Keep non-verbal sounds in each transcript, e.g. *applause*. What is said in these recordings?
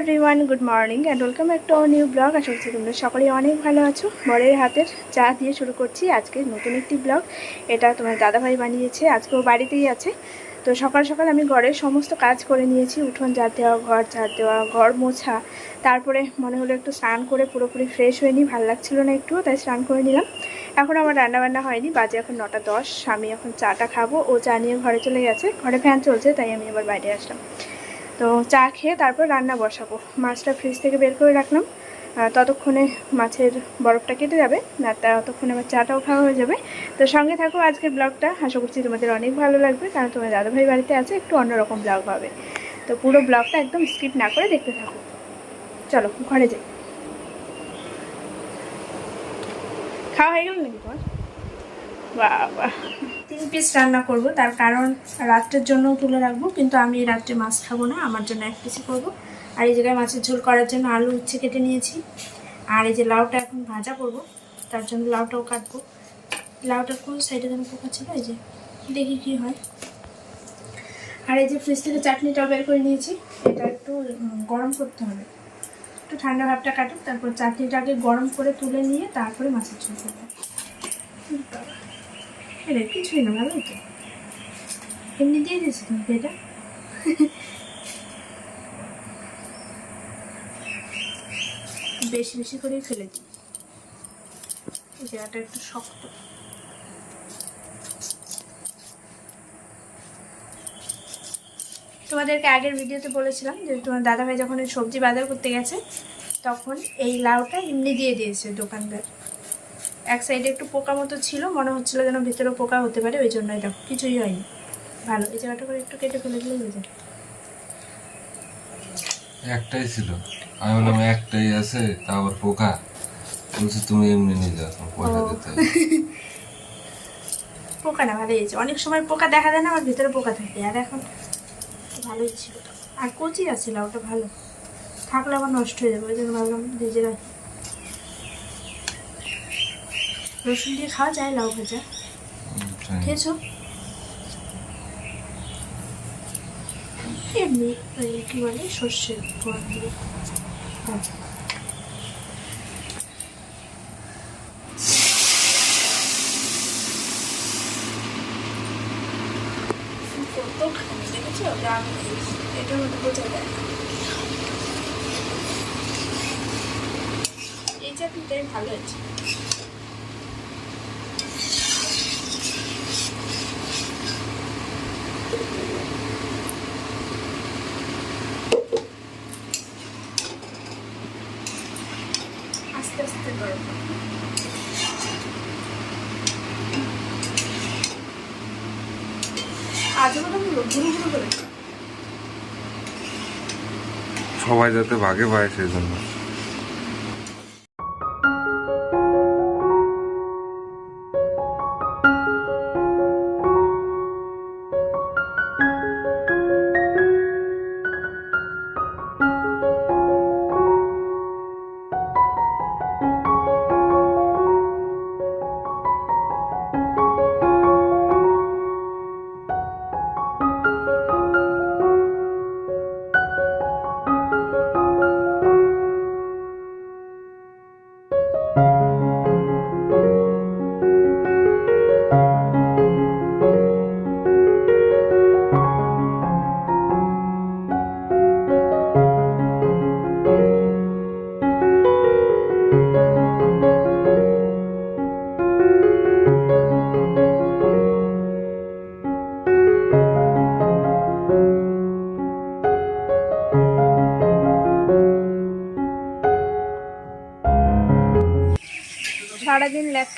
Everyone good morning and welcome একটা new blog আশা করছি তোমরা সকলেই অনেক ভালো আছো। বরের হাতের চা দিয়ে শুরু করছি আজকে নতুন একটি ব্লগ এটা তোমার দাদাভাই বানিয়েছে, আজকেও বাড়িতেই আছে। তো সকাল সকাল আমি ঘরের সমস্ত কাজ করে নিয়েছি, উঠোন ঝাড় দেওয়া, ঘর ঝাড় দেওয়া, ঘর মোছা। তারপরে মনে হলো একটু স্নান করে পুরোপুরি ফ্রেশ হয়ে নিই ভালো লাগছিল না একটু তাই স্নান করে নিলাম। এখন আমার রান্নাবান্না হয়নি, বাজে এখন নটা দশ, আমি এখন চাটা খাব, ও চা নিয়ে ঘরে চলে গেছে, ঘরে ফ্যান চলছে, তাই আমি এবার বাইরে আসলাম। তো চা খেয়ে তারপর রান্না বসাবো। মাছটা ফ্রিজ থেকে বের করে রাখলাম। ততক্ষণে মাছের বরফটা কেটে যাবে, আর ততক্ষণে আমার চাটাও খাওয়া হয়ে যাবে। তো সঙ্গে থাকো আজকের ব্লগটা। আশা করছি তোমাদের অনেক ভালো লাগবে, কারণ তোমার দাদাভাই বাড়িতে আছে, একটু অন্যরকম ব্লগ হবে। তো পুরো ব্লগটা একদম স্কিপ না করে দেখতে থাকো। চলো, ঘরে যাই। খাওয়া হয়ে গেল নাকি তোমার? বাবা তিন পিস রান্না করব। তার কারণ রাত্রের জন্য তুলে রাখব, কিন্তু আমি রাত্রে মাছ খাব না, আমার জন্য এক পিসই করব। আর এই জায়গায় মাছের ঝোল করার জন্য আলু উচ্ছে কেটে নিয়েছি। আর এই যে লাউটা এখন ভাজা করব, তার জন্য লাউটাও কাটবো। লাউটার কোন সাইডে যেন পোকা ছিল, এই যে দেখি কি হয়। আর এই যে ফ্রিজ থেকে চাটনিটাও বের করে নিয়েছি, এটা একটু গরম করতে হবে। একটু ঠান্ডা ভাবটা কাটুক, তারপর চাটনিটাকে গরম করে তুলে নিয়ে তারপরে মাছের ঝোল করব। এটা কিছুই না ভালোই তো। এমনি দিয়ে দিয়েছি তোমাকে এটা? বেশি বেশি করেই ফেলে দিই। জায়গাটা একটু শক্ত। তোমাদেরকে আগের ভিডিওতে বলেছিলাম যে তোমার দাদাভাই যখন সবজি বাজার করতে গেছে, তখন এই লাউটা এমনি দিয়ে দিয়েছে দোকানদার। এক সাইডে একটু পোকা মতো ছিল মনে হচ্ছিল যেন ভেতরে পোকা হতে পারে ওই জন্য এটা কিছুই হয়নি। ভালো এই জায়গাটা করে একটু কেটে ফেলে দিলেই হয়ে যায়। একটাই ছিল। আমি বললাম একটাই আছে তা আবার পোকা? বলছি তুমি এমনি নিয়ে যাও পয়সা দিতে *laughs* পোকা না ভালোই হয়েছে। অনেক সময় পোকা দেখা যায় না আমার ভিতরে পোকা থাকে। আর এখন ভালোই ছিল। আর কচি আছে লাউটা ভালো। থাকলে আবার নষ্ট হয়ে যাবে ওই জন্য ভাবলাম ভেজে রাখি। রসুন দিয়ে খাওয়া যায় লাউ ভাজা খেয়েছো এমনি কি বলে সর্ষের ফোড়ন দিয়ে। কত খানি দেখেছ হয়েছে। এটার মধ্যে বোঝা যায়। এই চাটনিটাই ভালো হয়েছে আস্তে আস্তে গরম আজও মনে হলো ঘুরু ঘুরু করে সবাই যাতে ভাগে পায় সেই জন্য।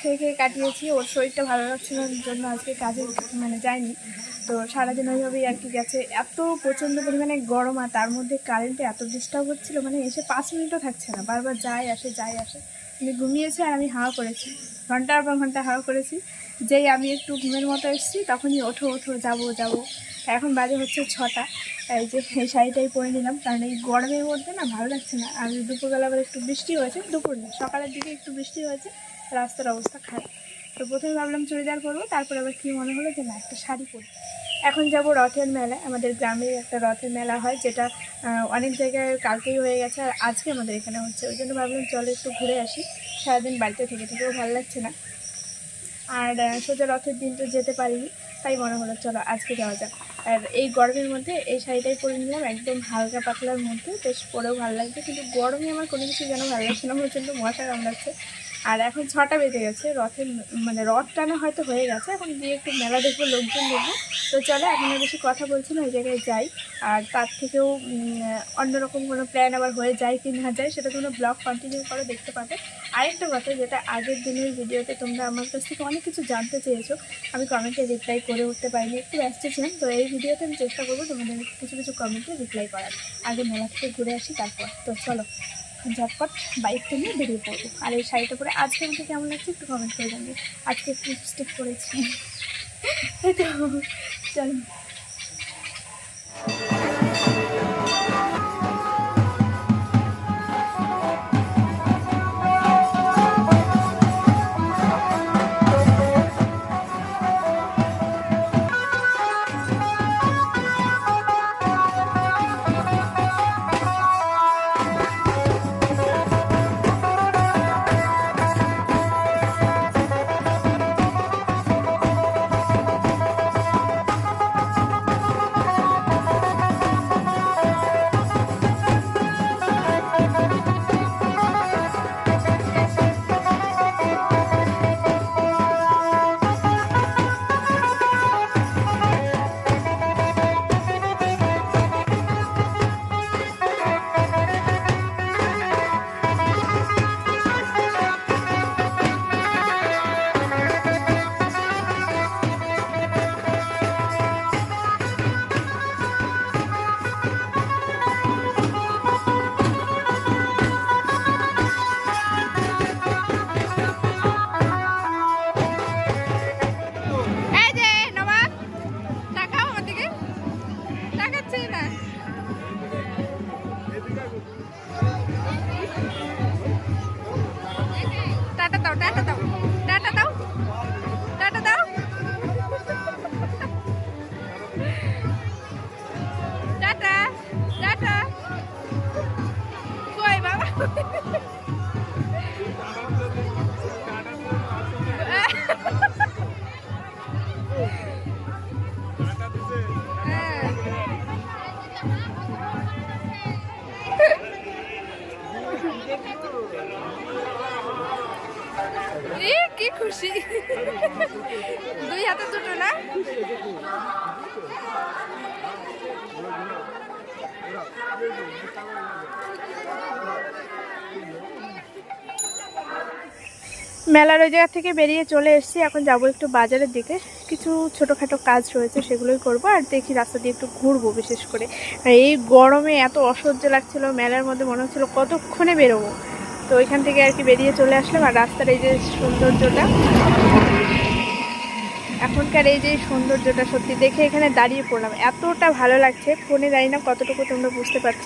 খেয়ে খেয়ে কাটিয়েছি। ওর শরীরটা ভালো লাগছিল জন্য আজকে কাজে মানে যায়নি তো সারাদিন ওইভাবেই আর কি গেছে। এত প্রচণ্ড পরিমাণে গরম আর তার মধ্যে কারেন্টে এত ডিস্টার্ব হচ্ছিল মানে এসে পাঁচ মিনিটও থাকছে না। বারবার যায় আসে যায় আসে। আমি ঘুমিয়েছি আর আমি হাওয়া করেছি। ঘণ্টার পর ঘণ্টা হাওয়া করেছি। যেই আমি একটু ঘুমের মতো এসেছি, তখনই ওঠো ওঠো, যাব যাব। এখন বাজে হচ্ছে ছটা। এই যে এই শাড়িটাই পরে নিলাম, কারণ এই গরমের মধ্যে না ভালো লাগছে না। আর দুপুরবেলা আবার একটু বৃষ্টি হয়েছে, দুপুর না, সকালের দিকে একটু বৃষ্টি হয়েছে। রাস্তার অবস্থা খারাপ। তো প্রথমে ভাবলাম চুড়িদার পরবো, তারপরে আবার কী মনে হলো যে না, একটা শাড়ি পরবো এখন যাব রথের মেলায় আমাদের গ্রামে একটা রথের মেলা হয়, যেটা অনেক জায়গায় কালকেই হয়ে গেছে, আর আজকে আমাদের এখানে হচ্ছে। ওই জন্য ভাবলাম চলো একটু ঘুরে আসি, সারাদিন বাড়িতে থেকে থেকেও ভালো লাগছে না। আর সোজা রথের দিন তো যেতে পারিনি, তাই মনে হলো চলো আজকে যাওয়া যাক। আর এই গরমের মধ্যে এই শাড়িটাই পরে নিলাম, একদম হালকা পাতলার মধ্যে, বেশ পরেও ভালো লাগছে কিন্তু গরমে আমার কোনো কিছু যেন ভালো লাগছে না প্রচণ্ড মশা কামড়াচ্ছে। আর এখন ছটা বেজে গেছে, রথের মানে রথ টানা হয়তো হয়ে গেছে, এখন গিয়ে একটু মেলা দেখব, লোকজন দেখব। তো চলো, এখন বেশি কথা বলছি না ওই জায়গায় যাই। আর তার থেকেও অন্যরকম কোনো প্ল্যান আবার হয়ে যায় কি না যায়, সেটা তোমরা ব্লগ কন্টিনিউ করে দেখতে পাবে। আরেকটা কথা, যেটা আগের দিনের ভিডিওতে তোমরা আমার কাছ থেকে অনেক কিছু জানতে চেয়েছো, আমি কমেন্টে রিপ্লাই করে উঠতে পারিনি, একটু ব্যস্ত ছিলাম, তো এই ভিডিওতে আমি চেষ্টা করব তোমাদের কিছু কিছু কমেন্টে রিপ্লাই করার। আগে মেলা থেকে ঘুরে আসি, তারপর। তো চলো। ঝটপট বাইকটা নিয়ে বেরিয়ে পড়ব। আর এই শাড়িটা পরে আজকে আমাকে কেমন লাগছে একটু কমেন্ট করে জানি আজকে একটু লিপস্টিক পরেছি। *laughs* তো চলো। Ha ha ha! মেলার ওই জায়গা থেকে বেরিয়ে চলে এসেছি। এখন যাব একটু বাজারের দিকে। কিছু ছোটোখাটো কাজ রয়েছে, সেগুলোই করব আর দেখি রাস্তা দিয়ে একটু ঘুরবো বিশেষ করে। আর এই গরমে এত অসহ্য লাগছিল, মেলার মধ্যে মনে হচ্ছিল কতক্ষণে বেরোবো। তো ওইখান থেকে আর কি বেরিয়ে চলে আসলাম আর রাস্তার এই যে সৌন্দর্যটা। এখনকার এই যে সৌন্দর্যটা সত্যি দেখে এখানে দাঁড়িয়ে পড়লাম। এতটা ভালো লাগছে, ফোনে জানি না কতটুকু তোমরা বুঝতে পারছ।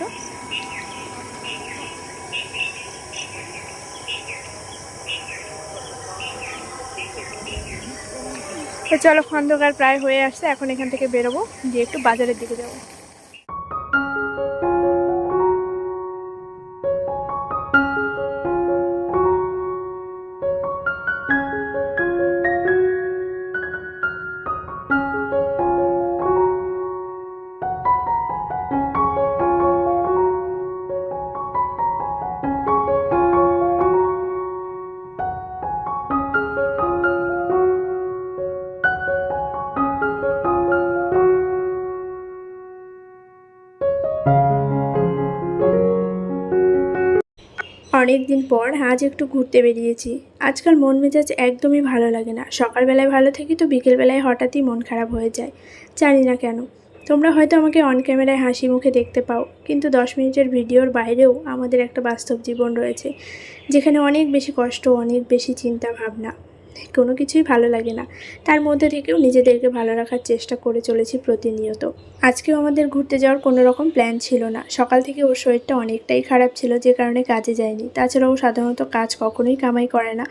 তো চলো খন্দকার প্রায় হয়ে আসছে, এখন এখান থেকে বেরোবো দিয়ে একটু বাজারের দিকে যাব। অনেক দিন পর আজ একটু ঘুরতে বেরিয়েছি। আজকাল মন মেজাজ একদমই ভালো লাগে না। সকালবেলায় ভালো থাকি তো বিকেলবেলায় হঠাৎই মন খারাপ হয়ে যায়। জানি না কেন। তোমরা হয়তো আমাকে অন ক্যামেরায় হাসি মুখে দেখতে পাও, কিন্তু দশ মিনিটের ভিডিওর বাইরেও আমাদের একটা বাস্তব জীবন রয়েছে, যেখানে অনেক বেশি কষ্ট, অনেক বেশি চিন্তা ভাবনা। কোনো কিছুই ভালো লাগে না। তার মধ্যে থেকেও নিজেদেরকে ভালো রাখার চেষ্টা করে চলেছি প্রতিনিয়ত। আজকেও আমাদের ঘুরতে যাওয়ার কোনো রকম প্ল্যান ছিল না। সকাল থেকে ওর শরীরটা অনেকটাই খারাপ ছিল, যে কারণে কাজে যায়নি। তাছাড়াও সাধারণত কাজ কখনোই কামাই করে না।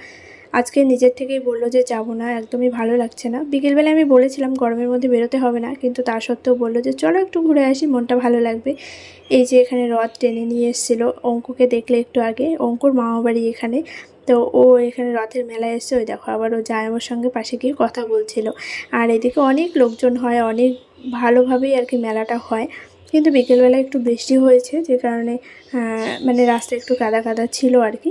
আজকে নিজের থেকেই বলল যে, যাব না, একদমই ভালো লাগছে না। বিকেলবেলা আমি বলেছিলাম, গরমের মধ্যে বেরোতে হবে না। কিন্তু তা সত্ত্বেও বলল যে, চলো একটু ঘুরে আসি, মনটা ভালো লাগবে। এই যে এখানে রথ টেনে নিয়ে এসেছিল অঙ্কুকে দেখলে একটু আগে। অঙ্কুর মামা বাড়ি এখানে। তো ও এখানে রথের মেলায় এসে ওই দেখো আবার ও জামাইয়ের সঙ্গে পাশে গিয়ে কথা বলছিল। আর এদিকে অনেক লোকজন হয়, অনেক ভালোভাবেই আর কি মেলাটা হয়। কিন্তু বিকেলবেলা একটু বৃষ্টি হয়েছে, যে কারণে মানে রাস্তা একটু কাদা কাদা ছিল আর কি।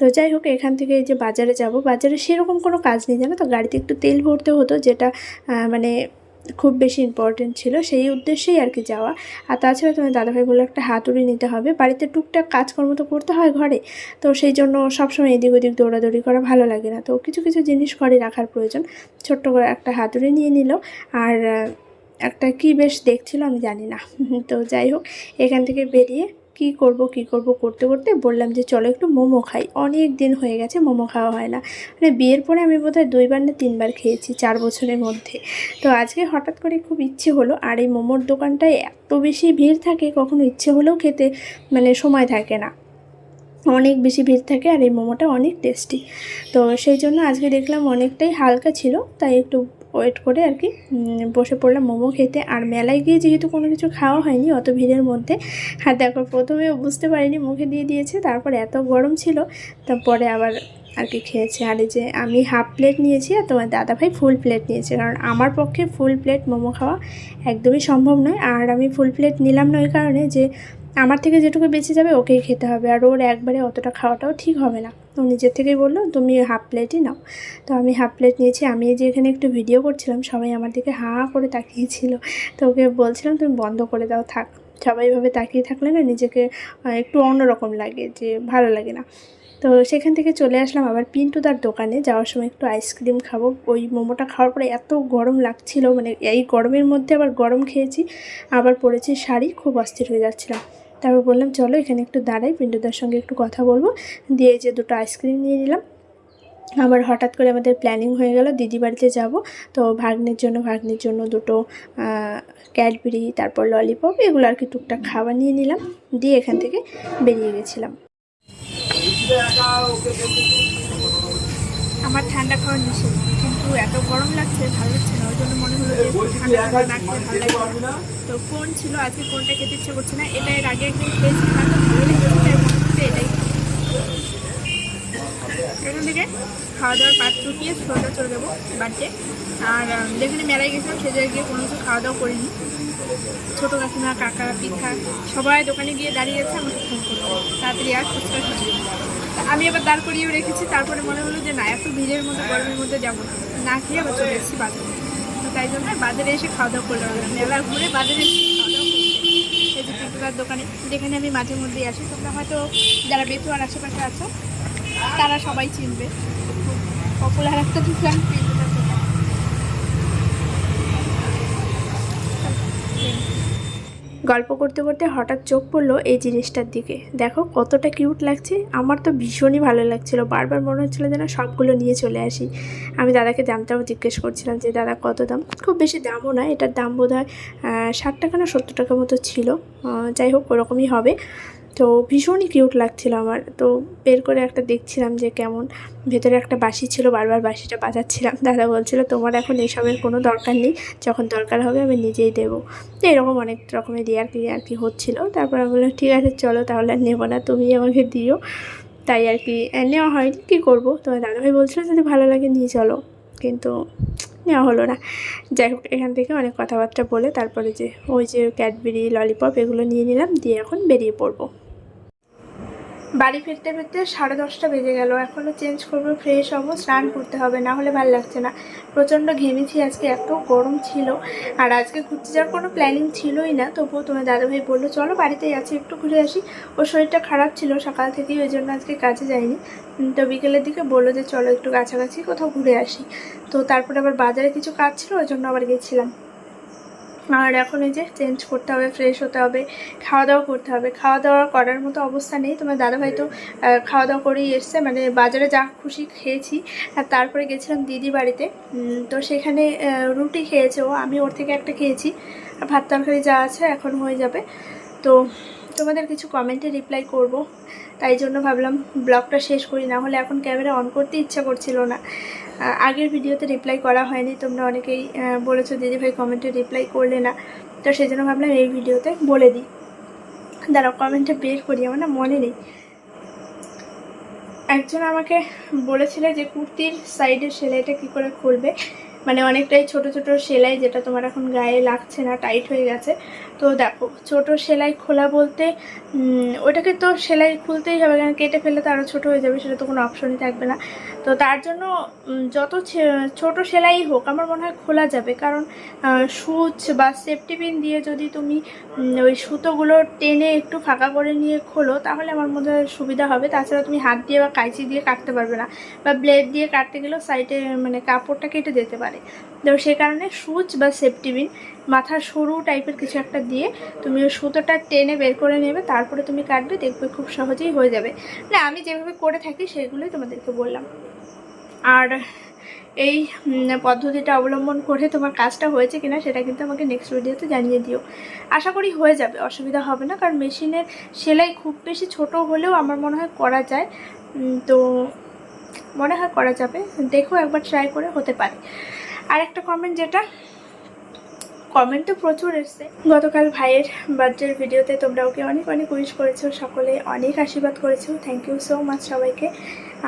তো যাই হোক, এখান থেকে যে বাজারে যাব, বাজারে সেরকম কোনো কাজ নেই, জানো তো? গাড়িতে একটু তেল ভরতে হতো, যেটা মানে খুব বেশি ইম্পর্টেন্ট ছিল, সেই উদ্দেশ্যেই আর কি যাওয়া। আর তাছাড়া তোমার দাদাভাই বলল একটা হাতুড়ি নিতে হবে। বাড়িতে টুকটাক কাজকর্ম তো করতে হয় ঘরে, তো সেই জন্য সবসময় এদিক ওদিক দৌড়াদৌড়ি করা ভালো লাগে না। তো কিছু কিছু জিনিস ঘরে রাখার প্রয়োজন। ছোট্ট করে একটা হাতুড়ি নিয়ে নিল। আর, একটা কি বেশ দেখছিল আমি জানি না। *laughs* তো যাই হোক, এখান থেকে বেরিয়ে কি করব কি করব, করতে করতে বললাম যে চলো একটু মোমো খাই। অনেক দিন হয়ে গেছে, মোমো খাওয়া হয় না। মানে বিয়ের পরে আমি বোধহয় দুইবার না তিনবার খেয়েছি চার বছরের মধ্যে। তো আজকে হঠাৎ করে খুব ইচ্ছে হলো, আর এই মোমোর দোকানটায় এত বেশি ভিড় থাকে, কখনো ইচ্ছে হলেও খেতে মানে সময় থাকে না। অনেক বেশি ভিড় থাকে, আর এই মোমোটা অনেক টেস্টি। তো সেই জন্য আজকে দেখলাম অনেকটাই হালকা ছিল, তাই একটু ওয়েট করে আর কি বসে পড়লাম মোমো খেতে। আর মেলায় গিয়ে যেহেতু কোনো কিছু খাওয়া হয়নি, অত ভিড়ের মধ্যে। আর দেখো প্রথমে বুঝতে পারিনি মুখে দিয়ে দিয়েছে, তারপর এত গরম ছিল, তারপরে আবার আর কি খেয়েছে। আর যে আমি হাফ প্লেট নিয়েছি আর তোমার দাদাভাই ফুল প্লেট নিয়েছে, কারণ আমার পক্ষে ফুল প্লেট মোমো খাওয়া একদমই সম্ভব নয়। আর আমি ফুল প্লেট নিলাম না ওই কারণে যে, আমার থেকে যেটুকু বেঁচে যাবে ওকেই খেতে হবে, আর ওর একবারে অতটা খাওয়াটাও ঠিক হবে না। ও নিজের থেকেই বলল, তুমি হাফ প্লেটই নাও। তো আমি হাফ প্লেট নিয়েছি। আমি যে এখানে একটু ভিডিও করছিলাম, সবাই আমার দিকে হাঁ করে তাকিয়েছিল। তো ওকে বলছিলাম, তুমি বন্ধ করে দাও, থাক। সবাই এভাবে তাকিয়ে থাকলে না নিজেকে একটু অন্যরকম লাগে যে ভালো লাগে না। তো সেখান থেকে চলে আসলাম আবার পিন্টুদার দোকানে। যাওয়ার সময় একটু আইসক্রিম খাব। ওই মোমোটা খাওয়ার পরে এত গরম লাগছিল মানে এই গরমের মধ্যে আবার গরম খেয়েছি। আবার পরেছি শাড়ি, খুব অস্থির হয়ে যাচ্ছিলাম। তারপর বললাম, চলো এখানে একটু দাঁড়াই পিন্টুদার সঙ্গে একটু কথা বলব। দিয়ে যে দুটো আইসক্রিম নিয়ে নিলাম। আবার হঠাৎ করে আমাদের প্ল্যানিং হয়ে গেল দিদি বাড়িতে যাব। তো ভাগ্নের জন্য ভাগ্নের জন্য দুটো ক্যাডবেরি তারপর ললিপপ এগুলো আর কি টুকটাক খাবার নিয়ে নিলাম। দিয়ে এখান থেকে বেরিয়ে গেছিলাম। আমার ঠান্ডা খাওয়ার নিষেধ। কিন্তু এত গরম লাগছে, ভালো লাগছে না। ওই জন্য মনে হলো যে ঠান্ডা ঠান্ডা খেলে ভালো লাগবে না। তো কোন ছিল, আজকে কোনটা খেতে ইচ্ছে করছে না। এটা এর আগে একদিন খেয়েছি ভালো লেগেছে এটাই। এখান থেকে খাওয়া দাওয়ার পাট চুকিয়ে সোজা চলে যাব বাড়িতে। আর যেখানে মেলায় গেছিলাম, সে জায়গায় গিয়ে কোনো কিছু খাওয়া দাওয়া করিনি। ছোটো কাকিমা, কাকা পিঠা সবাই দোকানে গিয়ে দাঁড়িয়ে আছে, আমাকে ফোন করল। তাড়াতাড়ি আর ফুচকা খাচ্ছি আমি আবার দাঁড় করিয়েও রেখেছি, তারপরে মনে হলো যে না, এত ভিড়ের মধ্যে, গরমের মধ্যে যাব না। না খেয়ে আবার চলে এসেছি বাজারে। তো তাই জন্য বাজারে এসে খাওয়া দাওয়া করলাম। মেলা ঘুরে বাজারে এসে খাওয়া দাওয়া এই যে দোকানে, যেখানে আমি মাঝে মধ্যেই আসি। তোমরা হয়তো যারা বেতুয়ার আশেপাশে আছো, তারা সবাই চিনবে। পপুলার একটা দোকান গল্প করতে করতে হঠাৎ চোখ পড়ল এই জিনিসটার দিকে। দেখো কতটা কিউট লাগছে। আমার তো ভীষণই ভালো লাগছিল। বারবার মনে হচ্ছিল যেন সবগুলো নিয়ে চলে আসি। আমি দাদাকে দামটাও জিজ্ঞেস করছিলাম যে, দাদা, কত দাম? খুব বেশি দামও না এটার দাম বোধ হয় ষাট টাকা না সত্তর টাকা মতো ছিল। যাই হোক, ওরকমই হবে। তো ভীষণই কিউট লাগছিল আমার। তো বের করে একটা দেখছিলাম যে কেমন। ভেতরে একটা বাঁশি ছিল, বারবার বাঁশিটা বাজাচ্ছিলাম। *laughs* দাদা বলছিল, তোমার এখন এইসবের কোনো দরকার নেই। যখন দরকার হবে আমি নিজেই দেবো। তো এরকম অনেক রকমের দিয়ে আর কি আর কি হচ্ছিল। তারপর আমি বললাম, ঠিক আছে, চলো তাহলে আর নেব না। তুমি আমাকে দিও। তাই আর কি নেওয়া হয়নি। কী করব? তোমার দাদাভাই বলছিল, যদি ভালো লাগে নিয়ে চলো। কিন্তু নেওয়া হলো না। যাই হোক, এখান থেকে অনেক কথাবার্তা বলে তারপরে যে ওই যে ক্যাডবেরি, ললিপপ এগুলো নিয়ে নিলাম। দিয়ে এখন বেরিয়ে পড়ব। বাড়ি ফিরতে ফিরতে সাড়ে দশটা বেজে গেল। এখনও চেঞ্জ করব ফ্রেশ হব, স্নান করতে হবে, না হলে ভালো লাগছে না। প্রচণ্ড ঘেমেছি, আজকে এত গরম ছিল। আর আজকে ঘুরতে যাওয়ার কোনো প্ল্যানিং ছিলই না। তবুও তোমার দাদাভাই বলল, চলো বাড়িতেই আছি, একটু ঘুরে আসি। ওর শরীরটা খারাপ ছিল সকাল থেকেই, ওই জন্য আজকে কাজে যায়নি তো বিকেলের দিকে বলল যে, চলো একটু কাছাকাছি কোথাও ঘুরে আসি। তো তারপরে আবার বাজারে কিছু কাজ ছিল, ওই জন্য আবার গেছিলাম। আর এখন এই যে চেঞ্জ করতে হবে ফ্রেশ হতে হবে খাওয়া দাওয়া করতে হবে। খাওয়া দাওয়া করার মতো অবস্থা নেই। তোমার দাদাভাই তো খাওয়া দাওয়া করেই এসছে। মানে বাজারে যা খুশি খেয়েছি। আর তারপরে গেছিলাম দিদি বাড়িতে। তো সেখানে রুটি খেয়েছে ও। আমি ওর থেকে একটা খেয়েছি। আর ভাত তরকারি যা আছে এখন হয়ে যাবে। তো তোমাদের কিছু কমেন্টে রিপ্লাই করব। তাই জন্য ভাবলাম ব্লগটা শেষ করি, না হলে এখন ক্যামেরা অন করতে ইচ্ছা করছিল না। আগের ভিডিওতে রিপ্লাই করা হয়নি, তোমরা অনেকেই বলেছ দিদিভাই কমেন্টে রিপ্লাই করলে না। তো সেই জন্য ভাবলাম এই ভিডিওতে বলে দিই। দাঁড়াও কমেন্টটা বের করি, আমার না মনে নেই। একজন আমাকে বলেছিল যে কুর্তির সাইডের সেলাইটা কি করে খুলবে? মানে অনেকটাই ছোট ছোট সেলাই যেটা তোমার এখন গায়ে লাগছে না টাইট হয়ে গেছে। তো দেখো, ছোট সেলাই খোলা বলতে ওটাকে তো সেলাই খুলতেই হবে, কারণ কেটে ফেললে তো আরও ছোটো হয়ে যাবে, সেটা তো কোনো অপশনই থাকবে না। তো তার জন্য যত ছোট সেলাই হোক, আমার মনে হয় খোলা যাবে। কারণ সুচ বা সেফটি পিন দিয়ে যদি তুমি ওই সুতোগুলো টেনে একটু ফাঁকা করে নিয়ে খোলো, তাহলে আমার মনে হয় সুবিধা হবে। তাছাড়া তুমি হাত দিয়ে বা কাঁচি দিয়ে কাটতে পারবে না, বা ব্লেড দিয়ে কাটতে গেলেও সাইডে মানে কাপড়টা কেটে যেতে পারে। তো সেই কারণে সুচ বা সেফটি পিন মাথার সরু টাইপের কিছু একটা দিয়ে তুমি ওই সুতোটা টেনে বের করে নেবে, তারপরে তুমি কাটবে, দেখবে খুব সহজেই হয়ে যাবে। না আমি যেভাবে করে থাকি সেগুলোই তোমাদেরকে বললাম। আর এই পদ্ধতিটা অবলম্বন করে তোমার কাজটা হয়েছে কিনা সেটা কিন্তু আমাকে নেক্সট ভিডিওতে জানিয়ে দিও। আশা করি হয়ে যাবে, অসুবিধা হবে না, কারণ মেশিনের সেলাই খুব বেশি ছোট হলেও আমার মনে হয় করা যায়। তো মনে হয় করা যাবে। দেখো একবার ট্রাই করে হতে পারে। আর একটা কমেন্ট যেটা কমেন্ট তো প্রচুর এসছে। গতকাল ভাইয়ের বার্থডের ভিডিওতে তোমরা ওকে অনেক অনেক উইশ করেছ, সকলে অনেক আশীর্বাদ করেছ। থ্যাংক ইউ সো মাচ সবাইকে।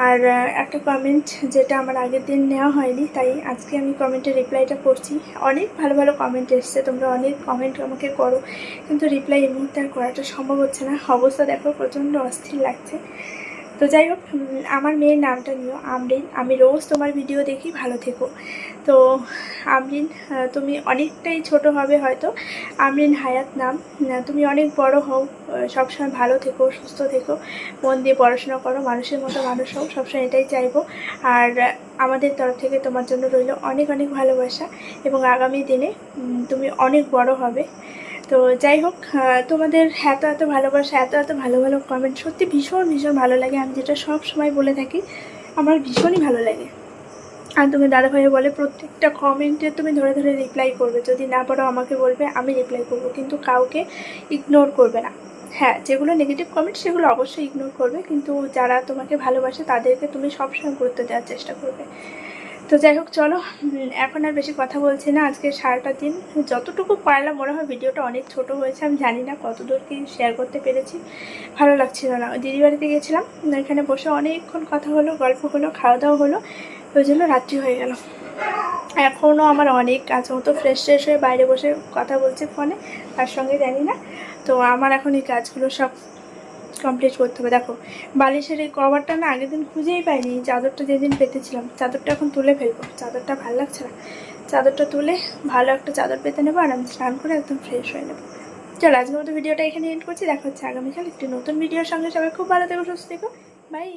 আর একটা কমেন্ট যেটা আমার আগের দিন নেওয়া হয়নি, তাই আজকে আমি কমেন্টের রিপ্লাইটা করছি। অনেক ভালো ভালো কমেন্ট এসছে, তোমরা অনেক কমেন্ট আমাকে করো। কিন্তু রিপ্লাই এই মুহূর্তে আর করাটা সম্ভব হচ্ছে না। অবস্থা দেখো, প্রচণ্ড অস্থির লাগছে। তো যাই হোক আমার মেয়ের নামটা নিও, আমরিন। আমি রোজ তোমার ভিডিও দেখি, ভালো থেকো। তো, আমরিন তুমি অনেকটাই ছোট হবে হয়তো। আমরিন হায়াত নাম। তুমি অনেক বড় হও সবসময় ভালো থেকো, সুস্থ থেকো। মন দিয়ে পড়াশোনা করো, মানুষের মতো মানুষ হও, সবসময় এটাই চাইব। আর আমাদের তরফ থেকে তোমার জন্য রইল অনেক অনেক ভালোবাসা। এবং আগামী দিনে তুমি অনেক বড় হবে। তো যাই হোক তোমাদের এত এত ভালোবাসা, এত এত ভালো ভালো কমেন্ট সত্যি ভীষণ ভীষণ ভালো লাগে। আমি যেটা সব সময় বলে থাকি, আমার ভীষণই ভালো লাগে। আর তুমি দাদা দাদাভাই বলে, প্রত্যেকটা কমেন্টে তুমি ধরে ধরে রিপ্লাই করবে। যদি না পারো, আমাকে বলবে, আমি রিপ্লাই করব। কিন্তু কাউকে ইগনোর করবে না। হ্যাঁ যেগুলো নেগেটিভ কমেন্ট সেগুলো অবশ্যই ইগনোর করবে। কিন্তু যারা তোমাকে ভালোবাসে, তাদেরকে তুমি সবসময় গুরুত্ব দেওয়ার চেষ্টা করবে। তো যাই হোক, চলো। এখন আর বেশি কথা বলছি না। আজকে সারাটা দিন যতটুকু পারলাম, মনে হয় ভিডিওটা অনেক ছোট হয়েছে। আমি জানি না কতদূর কি শেয়ার করতে পেরেছি। ভালো লাগছিল না। দিদি বাড়িতে গেছিলাম এখানে বসে অনেকক্ষণ কথা হলো, গল্প হলো, খাওয়া দাওয়া হলো। ওই জন্য রাত্রি হয়ে গেল। এখনও আমার অনেক কাজ। মতো ফ্রেশ ফ্রেশ হয়ে বাইরে বসে কথা বলছে ফোনে তার সঙ্গে জানি না। তো আমার এখন এই কাজগুলো সব কমপ্লিট করতে হবে। দেখো, বালিশের এই কভারটা না আগের দিন খুঁজেই পাইনি চাদরটা যেদিন পেতেছিলাম। চাদরটা এখন তুলে ফেলব। চাদরটা ভালো লাগছে না। চাদরটা তুলে ভালো একটা চাদর পেতে নেব আর আমি স্নান করে একদম ফ্রেশ হয়ে নেব। চলো, আজকের মতো ভিডিওটা এখানে এন্ড করছি। দেখা হচ্ছে আগামীকাল একটি নতুন ভিডিওর সঙ্গে। সবাই খুব ভালো থেকো, সুস্থ থেকো। বাই